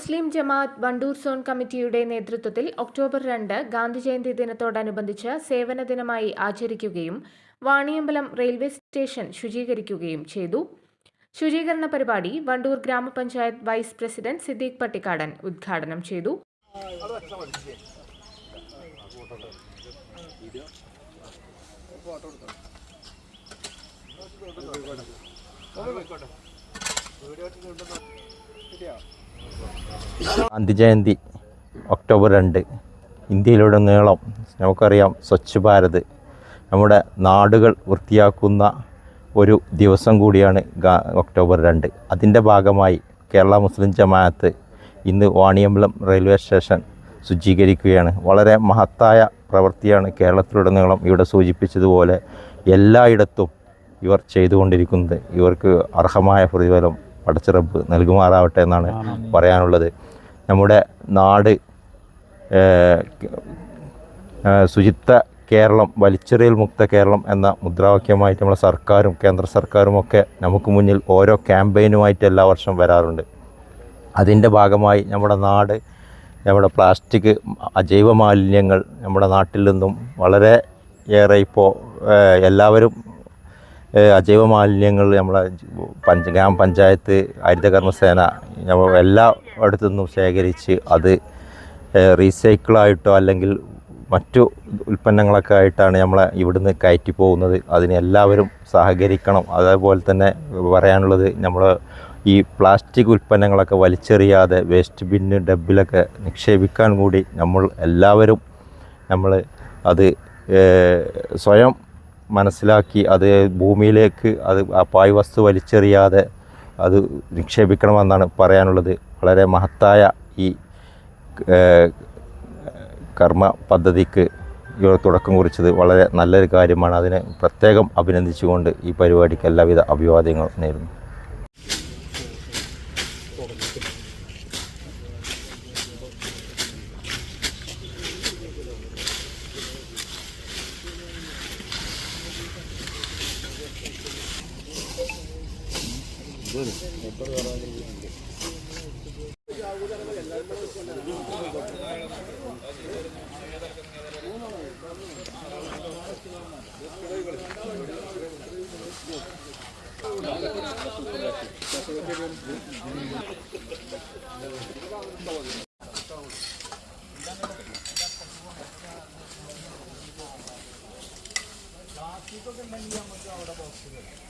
Muslim Jamaat Wandoor zone കമ്മിറ്റിയുടെ നേതൃത്വത്തിൽ October രണ്ട് ഗാന്ധിജയന്തി ദിനത്തോടനുബന്ധിച്ച് സേവന ദിനമായി ആചരിക്കുകയും വാണിയമ്പലം റെയിൽവേ സ്റ്റേഷൻ ശുചീകരിക്കുകയും ചെയ്തു. ശുചീകരണ പരിപാടി വണ്ടൂർ ഗ്രാമപഞ്ചായത്ത് വൈസ് പ്രസിഡന്റ് സിദ്ദീഖ് പട്ടിക്കാടൻ ഉദ്ഘാടനം ചെയ്തു. ഗാന്ധി ജയന്തി ഒക്ടോബർ രണ്ട്. ഇന്ത്യയിലുടനീളം നമുക്കറിയാം സ്വച്ഛ് ഭാരത്. നമ്മുടെ നാടുകൾ വൃത്തിയാക്കുന്ന ഒരു ദിവസം കൂടിയാണ് ഗാ- ഒക്ടോബർ രണ്ട്. അതിന്റെ ഭാഗമായി കേരള മുസ്ലിം ജമാഅത്ത് ഇന്ന് വാണിയമ്പലം റെയിൽവേ സ്റ്റേഷൻ ശുചീകരിക്കുകയാണ്. വളരെ മഹത്തായ പ്രവൃത്തിയാണ് കേരളത്തിലുടനീളം ഇവിടെ സൂചിപ്പിച്ചതുപോലെ എല്ലായിടത്തും ഇവർ ചെയ്തുകൊണ്ടിരിക്കുന്നത്. ഇവർക്ക് അർഹമായ പ്രതിഫലം പടച്ചിറപ്പ് നൽകുമാറാവട്ടെ എന്നാണ് പറയാനുള്ളത്. നമ്മുടെ നാട് ശുചിത്വ കേരളം വലിച്ചെറിയൽ മുക്ത കേരളം എന്ന മുദ്രാവാക്യമായിട്ട് നമ്മുടെ സർക്കാരും കേന്ദ്ര സർക്കാരും ഒക്കെ നമുക്ക് മുന്നിൽ ഓരോ ക്യാമ്പയിനുമായിട്ട് എല്ലാ വർഷവും വരാറുണ്ട്. അതിന്റെ ഭാഗമായി നമ്മുടെ നാട് നമ്മുടെ പ്ലാസ്റ്റിക് അജൈവ മാലിന്യങ്ങൾ നമ്മുടെ നാട്ടിൽ നിന്നും വളരെ ഏറെ ഇപ്പോൾ എല്ലാവരും അജൈവ മാലിന്യങ്ങൾ നമ്മളെ പഞ്ച ഗ്രാമപഞ്ചായത്ത് ഹരിതകർമ്മസേന നമ്മൾ എല്ലാ ഇടത്തു നിന്നും ശേഖരിച്ച് അത് റീസൈക്കിളായിട്ടോ അല്ലെങ്കിൽ മറ്റു ഉൽപ്പന്നങ്ങളൊക്കെ ആയിട്ടാണ് നമ്മളെ ഇവിടുന്ന് കയറ്റി പോകുന്നത്. അതിന് എല്ലാവരും സഹകരിക്കണം. അതേപോലെ തന്നെ പറയാനുള്ളത് നമ്മൾ ഈ പ്ലാസ്റ്റിക് ഉൽപ്പന്നങ്ങളൊക്കെ വലിച്ചെറിയാതെ വേസ്റ്റ് ബിന്ന് ഡബിലൊക്കെ നിക്ഷേപിക്കാൻ കൂടി നമ്മൾ എല്ലാവരും നമ്മൾ അത് സ്വയം മനസ്സിലാക്കി അത് ഭൂമിയിലേക്ക് അത് ആ പായ് വസ്തു വലിച്ചെറിയാതെ അത് നിക്ഷേപിക്കണമെന്നാണ് പറയാനുള്ളത്. വളരെ മഹത്തായ ഈ കർമ്മ പദ്ധതിക്ക് തുടക്കം കുറിച്ചത് വളരെ നല്ലൊരു കാര്യമാണ്. അതിനെ പ്രത്യേകം അഭിനന്ദിച്ചുകൊണ്ട് ഈ പരിപാടിക്ക് എല്ലാവിധ അഭിവാദ്യങ്ങളും നേരുന്നു. പ്ലാസ്റ്റിക് ഒക്കെ ഉണ്ടെങ്കിൽ നമുക്ക് അവിടെ ബോക്സ് തരാം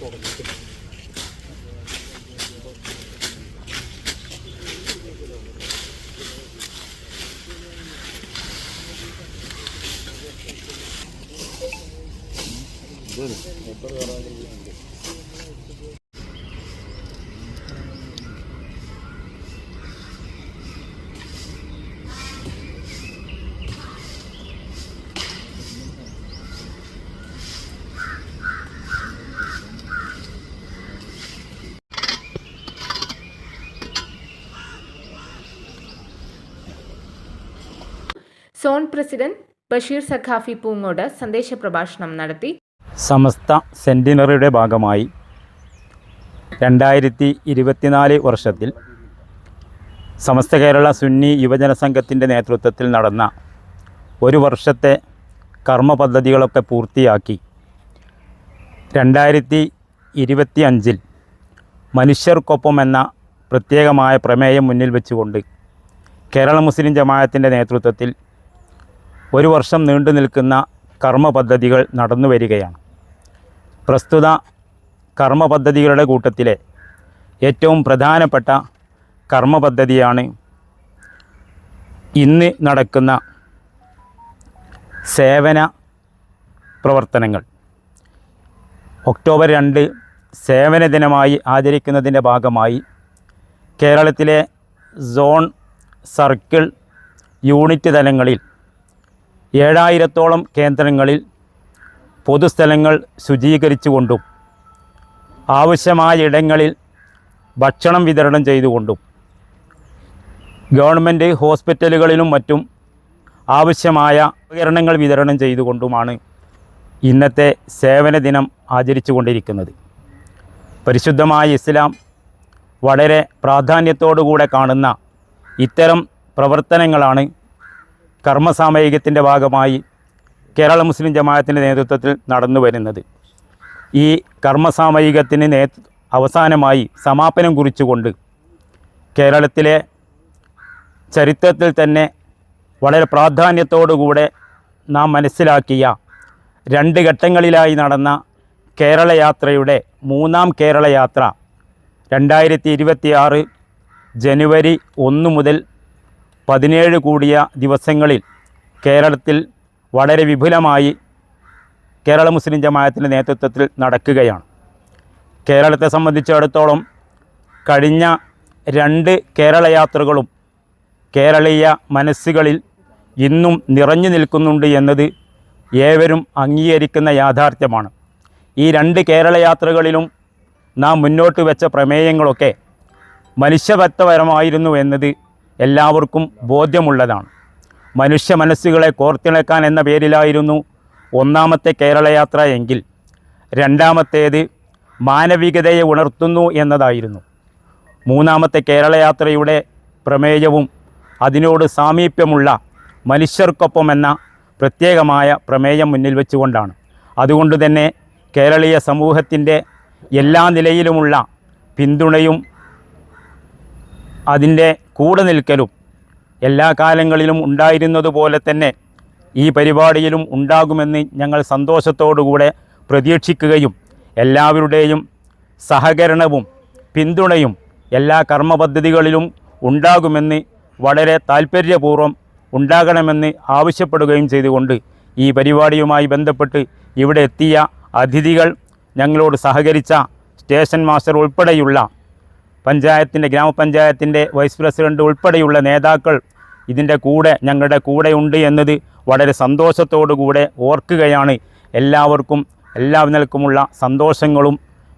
ตัวกันขึ้นどうです സോൺ പ്രസിഡന്റ് ബഷീർ സഖാഫി പൂങ്ങോട് സന്ദേശ പ്രഭാഷണം നടത്തി. സമസ്ത സെന്റിനറിയുടെ ഭാഗമായി രണ്ടായിരത്തി ഇരുപത്തിനാല് വർഷത്തിൽ സമസ്ത കേരള സുന്നി യുവജന സംഘത്തിന്റെ നേതൃത്വത്തിൽ നടന്ന ഒരു വർഷത്തെ കർമ്മ പദ്ധതികളൊക്കെ പൂർത്തിയാക്കി രണ്ടായിരത്തി ഇരുപത്തി അഞ്ചിൽ മനുഷ്യർക്കൊപ്പം എന്ന പ്രത്യേകമായ പ്രമേയം മുന്നിൽ വെച്ചുകൊണ്ട് കേരള മുസ്ലിം ജമാഅത്തിന്റെ നേതൃത്വത്തിൽ ഒരു വർഷം നീണ്ടു നിൽക്കുന്ന കർമ്മ പദ്ധതികൾ നടന്നു വരികയാണ്. പ്രസ്തുത കർമ്മ പദ്ധതികളുടെ കൂട്ടത്തിലെ ഏറ്റവും പ്രധാനപ്പെട്ട കർമ്മ പദ്ധതിയാണ് ഇന്ന് നടക്കുന്ന സേവന പ്രവർത്തനങ്ങൾ. ഒക്ടോബർ രണ്ട് സേവന ദിനമായി ആചരിക്കുന്നതിന്റെ ഭാഗമായി കേരളത്തിലെ സോൺ സർക്കിൾ യൂണിറ്റ് തലങ്ങളിൽ ഏഴായിരത്തോളം കേന്ദ്രങ്ങളിൽ പൊതുസ്ഥലങ്ങൾ ശുചീകരിച്ചുകൊണ്ടും ആവശ്യമായ ഇടങ്ങളിൽ ഭക്ഷണം വിതരണം ചെയ്തുകൊണ്ടും ഗവൺമെന്റ് ഹോസ്പിറ്റലുകളിലും മറ്റും ആവശ്യമായ ഉപകരണങ്ങൾ വിതരണം ചെയ്തുകൊണ്ടുമാണ് ഇന്നത്തെ സേവന ദിനം ആചരിച്ചു കൊണ്ടിരിക്കുന്നത് പരിശുദ്ധമായ ഇസ്ലാം വളരെ പ്രാധാന്യത്തോടുകൂടെ കാണുന്ന ഇത്തരം പ്രവർത്തനങ്ങളാണ് കർമ്മസാമയികത്തിന്റെ ഭാഗമായി കേരള മുസ്ലിം ജമാഅത്തിന്റെ നേതൃത്വത്തിൽ നടന്നു വരുന്നത്. ഈ കർമ്മസാമയികത്തിന് നേ അവസാനമായി സമാപനം കുറിച്ചുകൊണ്ട് കേരളത്തിലെ ചരിത്രത്തിൽ തന്നെ വളരെ പ്രാധാന്യത്തോടുകൂടെ നാം മനസ്സിലാക്കിയ രണ്ട് ഘട്ടങ്ങളിലായി നടന്ന കേരളയാത്രയുടെ മൂന്നാം കേരളയാത്ര രണ്ടായിരത്തി ഇരുപത്തിയാറ് ജനുവരി ഒന്ന് മുതൽ പതിനേഴ് കൂടിയ ദിവസങ്ങളിൽ കേരളത്തിൽ വളരെ വിപുലമായി കേരള മുസ്ലിം ജമാഅത്തിന്റെ നേതൃത്വത്തിൽ നടക്കുകയാണ്. കേരളത്തെ സംബന്ധിച്ചിടത്തോളം കഴിഞ്ഞ രണ്ട് കേരള യാത്രകളും കേരളീയ മനസ്സുകളിൽ ഇന്നും നിറഞ്ഞു നിൽക്കുന്നുണ്ട് എന്നത് ഏവരും അംഗീകരിക്കുന്ന യാഥാർത്ഥ്യമാണ്. ഈ രണ്ട് കേരള യാത്രകളിലും നാം മുന്നോട്ട് വെച്ച പ്രമേയങ്ങളൊക്കെ മനുഷ്യപരമായിരുന്നു എന്നത് എല്ലാവർക്കും ബോധ്യമുള്ളതാണ്. മനുഷ്യ മനസ്സുകളെ കോർത്തിണക്കാൻ എന്ന പേരിലായിരുന്നു ഒന്നാമത്തെ കേരളയാത്ര എങ്കിൽ രണ്ടാമത്തേത് മാനവികതയെ ഉണർത്തുന്നു എന്നതായിരുന്നു. മൂന്നാമത്തെ കേരളയാത്രയുടെ പ്രമേയവും അതിനോട് സാമീപ്യമുള്ള മനുഷ്യർക്കൊപ്പം എന്ന പ്രത്യേകമായ പ്രമേയം മുന്നിൽ വെച്ചുകൊണ്ടാണ്. അതുകൊണ്ട് തന്നെ കേരളീയ സമൂഹത്തിന്റെ എല്ലാ നിലയിലുമുള്ള പിന്തുണയും അതിന്റെ കൂടെ നിൽക്കലും എല്ലാ കാലങ്ങളിലും ഉണ്ടായിരുന്നതുപോലെ തന്നെ ഈ പരിപാടിയിലും ഉണ്ടാകുമെന്ന് ഞങ്ങൾ സന്തോഷത്തോടുകൂടെ പ്രതീക്ഷിക്കുകയും എല്ലാവരുടെയും സഹകരണവും പിന്തുണയും എല്ലാ കർമ്മ പദ്ധതികളിലും ഉണ്ടാകുമെന്ന് വളരെ താല്പര്യപൂർവം ഉണ്ടാകണമെന്ന് ആവശ്യപ്പെടുകയും ചെയ്തുകൊണ്ട് ഈ പരിപാടിയുമായി ബന്ധപ്പെട്ട് ഇവിടെ എത്തിയ അതിഥികൾ ഞങ്ങളോട് സഹകരിച്ച സ്റ്റേഷൻ മാസ്റ്റർ ഉൾപ്പെടെയുള്ള പഞ്ചായത്തിന്റെ ഗ്രാമപഞ്ചായത്തിന്റെ വൈസ് പ്രസിഡന്റ് ഉൾപ്പെടെയുള്ള നേതാക്കൾ ഇതിന്റെ കൂടെ ഞങ്ങളുടെ കൂടെ ഉണ്ട് എന്നത് വളരെ സന്തോഷത്തോടുകൂടെ ഓർക്കുകയാണ്. എല്ലാവർക്കും എല്ലാ നിലക്കുമുള്ള സന്തോഷങ്ങളും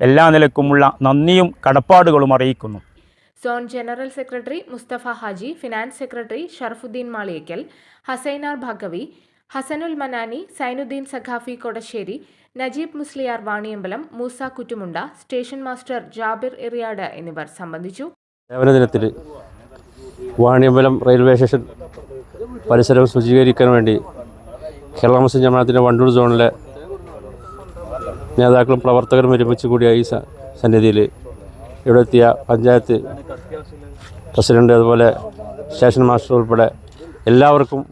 എല്ലാ നിലക്കുമുള്ള നന്ദിയും കടപ്പാടുകളും അറിയിക്കുന്നു. Zone general secretary Mustafa Haji finance secretary Sharafuddin Maliyakkal Hassainar Baqavi Hasanul Manani Sainuddin Saqafi Kodasseri Najeeb Musliyar Vaniyambalam Moosa Kuttumunda station master Jabir Eriyad എന്നിവർ സംബന്ധിച്ചു. സേവന ദിനത്തിൽ വാണിയമ്പലം റെയിൽവേ സ്റ്റേഷൻ പരിസരം ശുചീകരിക്കാൻ വേണ്ടി കേരള മുസ്ലിം ജമാഅത്തിന്റെ വണ്ടൂർ സോണിലെ നേതാക്കളും പ്രവർത്തകരും ഒരുമിച്ച് കൂടിയ ഈ സന്നിധിയിൽ ഇവിടെ എത്തിയ പഞ്ചായത്ത് പ്രസിഡന്റ് അതുപോലെ സ്റ്റേഷൻ മാസ്റ്റർ ഉൾപ്പെടെ എല്ലാവർക്കും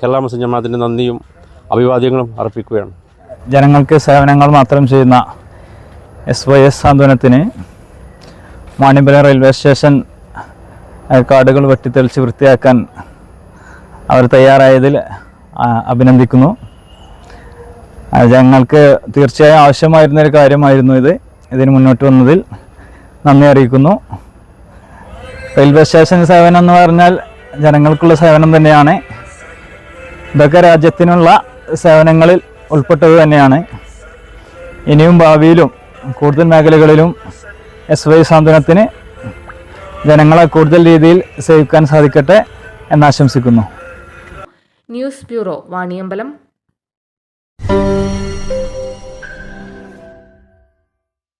കേരള മുസ്ലിം ജമാഅത്തിന്റെ നന്ദിയും അഭിവാദ്യങ്ങളും അർപ്പിക്കുകയാണ്. ജനങ്ങൾക്ക് സേവനങ്ങൾ മാത്രം ചെയ്യുന്ന എസ് വൈ എസ് സാന്ത്വനത്തിന് മാണിമല റെയിൽവേ സ്റ്റേഷൻ കാർഡുകൾ വെട്ടിത്തെളിച്ച് വൃത്തിയാക്കാൻ അവർ തയ്യാറായതിൽ അഭിനന്ദിക്കുന്നു. ഞങ്ങൾക്ക് തീർച്ചയായും ആവശ്യമായിരുന്ന ഒരു കാര്യമായിരുന്നു ഇത്. ഇതിന് മുന്നോട്ട് വന്നതിൽ നന്ദി അറിയിക്കുന്നു. റെയിൽവേ സ്റ്റേഷൻ സേവനം എന്ന് പറഞ്ഞാൽ ജനങ്ങൾക്കുള്ള സേവനം തന്നെയാണ്. ഇതൊക്കെ രാജ്യത്തിനുള്ള സേവനങ്ങളിൽ ഉൾപ്പെട്ടത് തന്നെയാണ്. ഇനിയും ഭാവിയിലും കൂടുതൽ മേഖലകളിലും എസ് വൈ സാന്ത്വനത്തിന് ജനങ്ങളെ കൂടുതൽ രീതിയിൽ സേവിക്കാൻ സാധിക്കട്ടെ എന്നാശംസിക്കുന്നു ന്യൂസ് ബ്യൂറോ വാണിയമ്പലം.